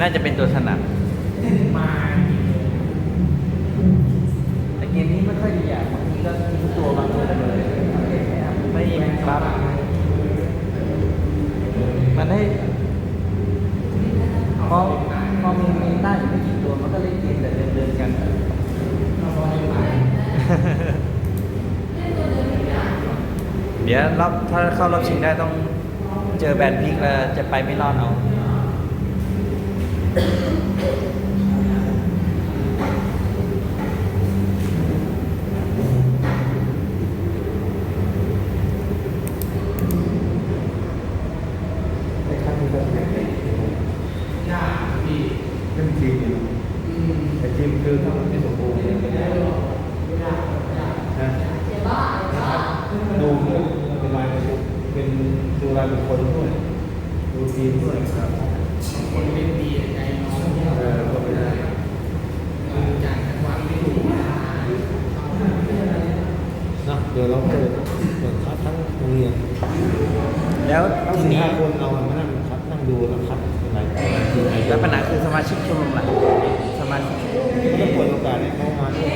น่าจะเป็นตัวถนัดมาแต่เกมนี้ไม่ค่อยดีอะบางทีก็ทิ้งตัวบางตัวเลยไม่บัฟมันให้พอพอมีมีหน้าอยู่ไม่กี่ตัวมันก็เล่นเกมแต่เดินเดินๆกันเดี๋ยวรอบถ้าเข้ารอบชิงได้ต้องเจอแบรนด์พิกแล้วจะไปไม่รอดเอา ดูเรื่องเป็นรายบุคคลเป็นดูรายบุคคลด้วย ดูทีมด้วยครับคนเล่นดี นะเดี๋ยวเราเปิดเปิดคัดทั้งโรงเรียนแล้วทั้งทีสี่นี้ห้าคนเรามานั่งคัดนั่งดูแล้วคัดอะไรทีไหนแล้วปัญหาคือสมาชิกชมรมหลักสมาชิกก็ต้องเปิดโอกาสให้เขามาด้วย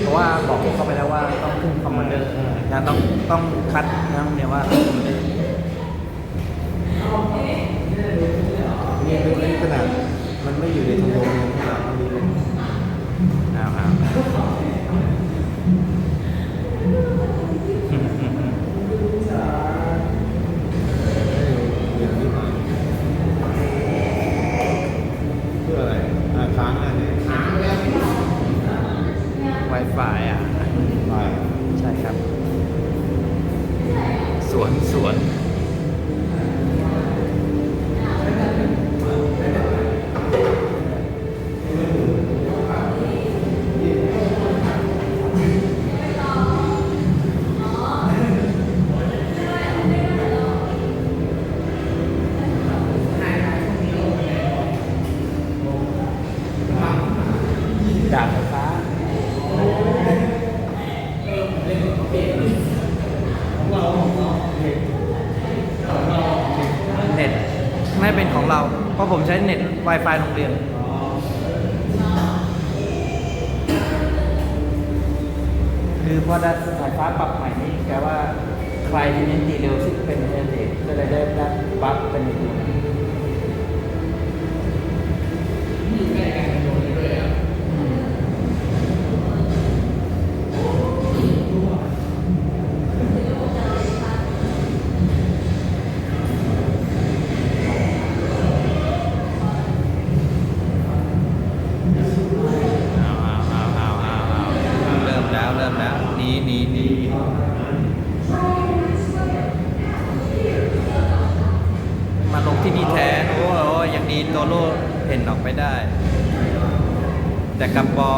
เพราะว่าบอกพวกเขาไปแล้วว่าต้องขึ้นคอมมานเดอร์นะต้องต้องคัดนะเนี่ยว่าคอมมานเดอร์ นี่เป็นเล่นขนาดมันไม่อยู่ในทงโรงเรียนขนาดมันมีเลยอ้าวอ้าวอย่างนี้มาเพื่ออะไรอ่าค้างอะไรเนี่ยค้างแล้วไวไฟอะไปใช่ครับ สวนสวน ผมใช้เน็ต Wi-Fi โรงเรียนคือพอได้สายฟ้าปรับใหม่นี่แกว่าใครที่เน้นตีเร็วซึ่งเป็นเอเดก็เลยได้ได้บัฟเป็นอยู่ นี้นี้นีมาลงที่นี่แทนโอ้ยโอ้ยยังดีโตโร่เห็นออกไปได้ แต่กับบอ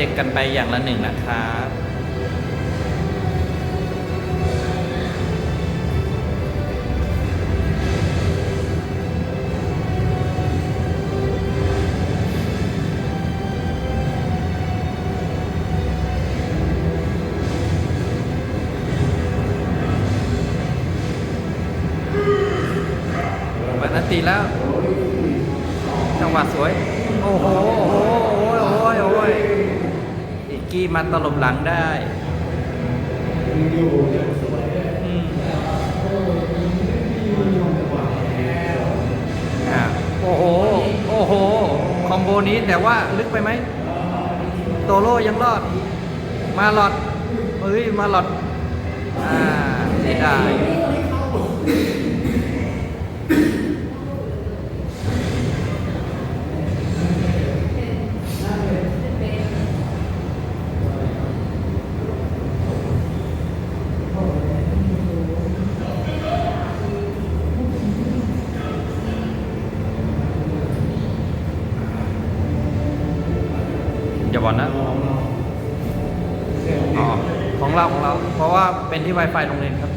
จกกันไปอย่างละหนึ่งนะครับวันนั้นตีแล้ว จังหวะสวย โอ้โห โอ้โห โอ้โห โอ้ยโอ้ยอี กี้มาตลบหลังได้โอ้โห โอ้โห คอมโบนี้แต่ว่าลึกไปไหม โตโร่ยังรอด มาหลอดเฮ้ย มาหลอด อ่าเสียดาย บอลนะ อ๋อ ของเราของเรา เพราะว่าเป็นที่ Wi-Fi โรงเรียนครับ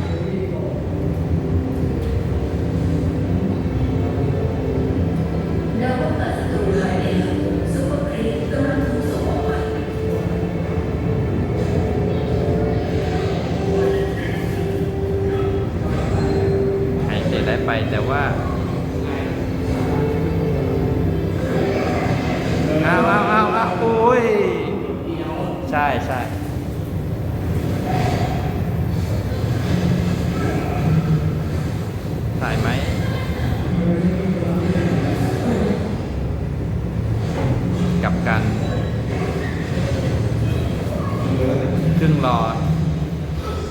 ใช่ใช่ถ่ายไหมกลับกัน ครึ่งหลอ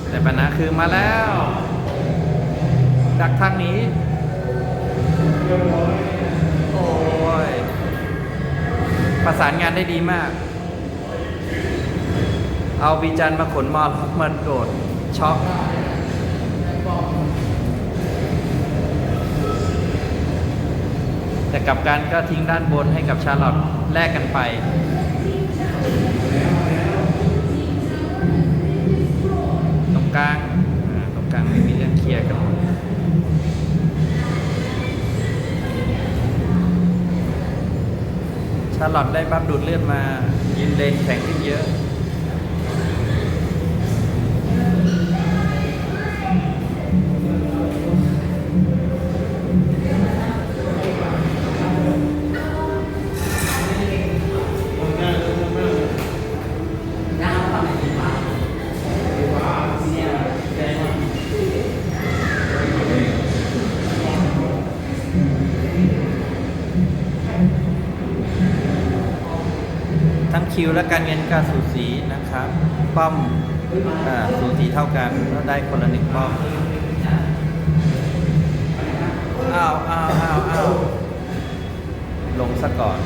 แต่ปัญหาคือมาแล้ว ดักทางนี้ โอ้ย ประสานงานได้ดีมาก เอาบีจันมาขนมอลมันโดดช็อกแต่กับกันก็ทิ้งด้านบนให้กับชาลอตแลกกันไป ตรงกลางตรงกลางไม่มีเรื่องเคลียร์กันชาลอตได้บัฟดูดเลือดมา ยินเลนแข็งขึ้นเยอะ คิวและการเงินการสูสีนะครับ ป้อมอสูสีเท่ากันก็ได้คนละหนึ่งป้อมอ้าวอ้าวอ้าวอ้าวลงซะก่อน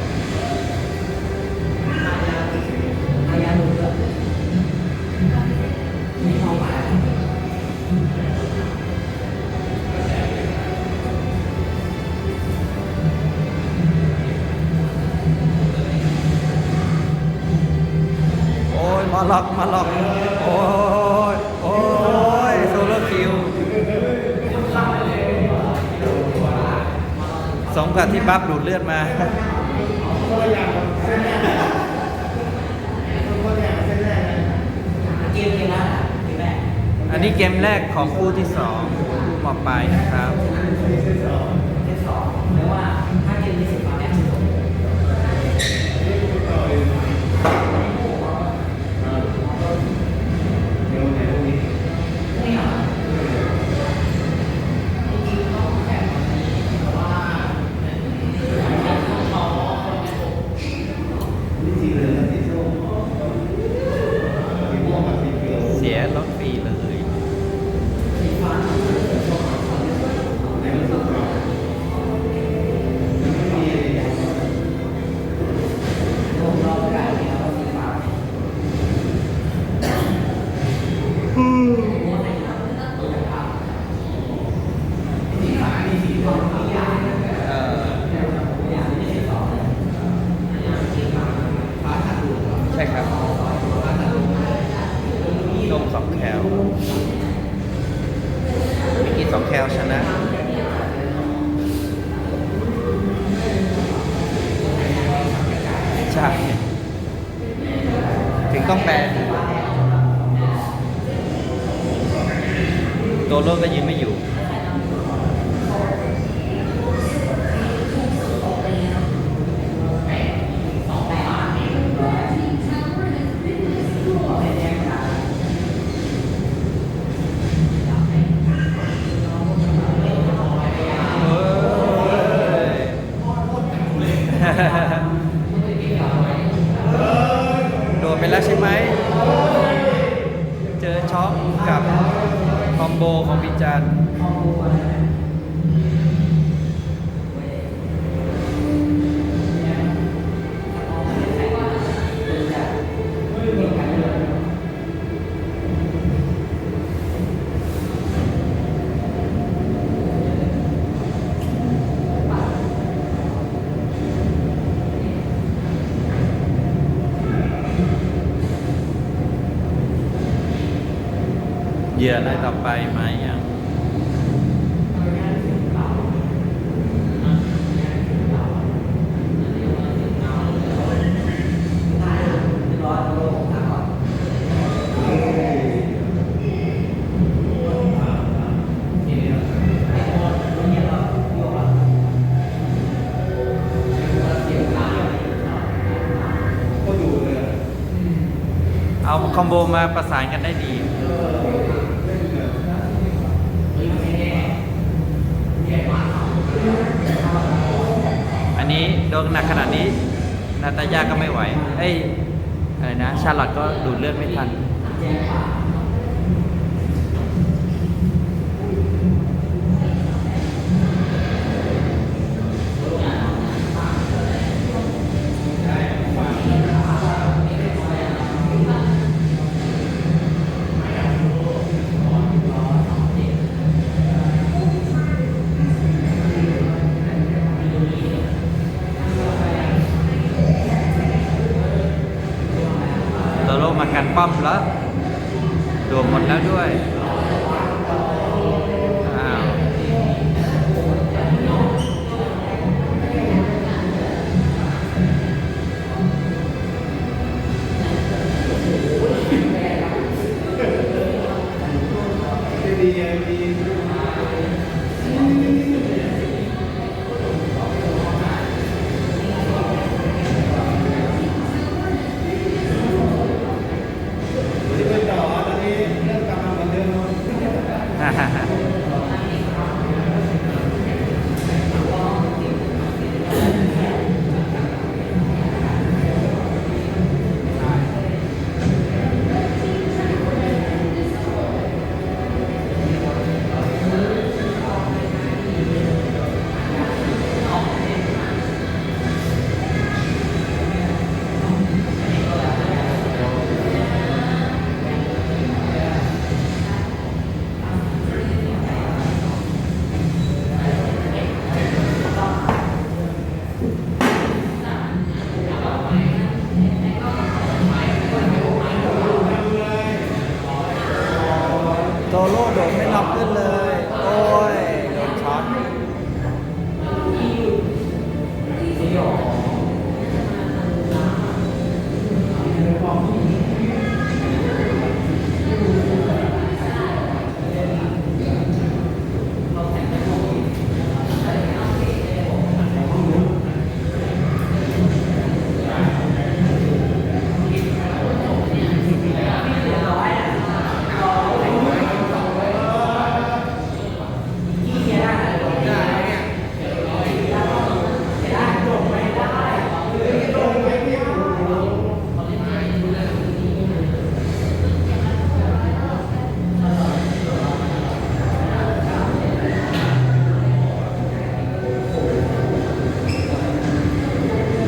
สมกับที่บัฟดูดเลือดมาเกมเกมแรกเกมแรกอันนี้เกมแรกของคู่ที่สองคู่มอปลายนะครับ ยรถฟรีเลย สีฟ้า ในรู้สึกว่าไม่มีอะไรอย่าง ผมรอประกาศเลยนะว่าสีฟ้า เอ่อใช่ครับลงสองแคลมิกกี้สองแคลชนะ ใช่ ถึง ต้องแปลตัวโลกก็ยืน ยื่ออะไรต่อไปมาอย่างก็อยู่เลยอะเอาคอมโบมาประสานกันได้ดี อั นนี้โดนหนักขนาดนี้นาตาย่าก็ไม่ไหว เอ้ยอะไรนะ ชาลลอตก็ดูดเลือดไม่ทัน ไ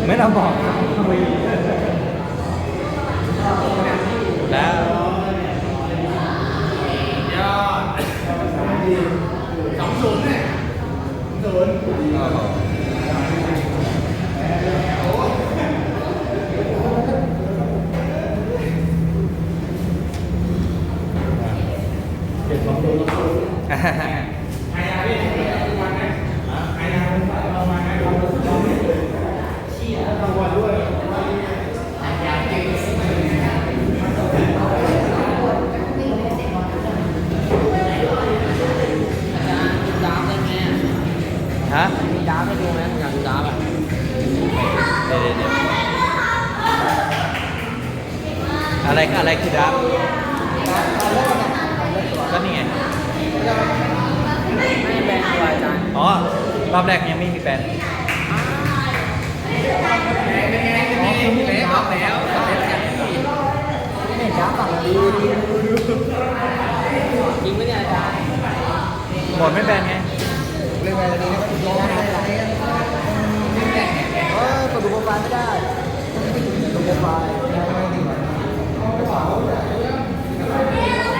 ไม่ต้อ รอบแรกยังไม่มีแฟนหมดไม่แบนไงเรื่องอะไรนี้นะครับร้องอะไรเออกดดูโปรไฟล์ไม่ได้ต้องไปดูโปรไฟล์ไม่ได้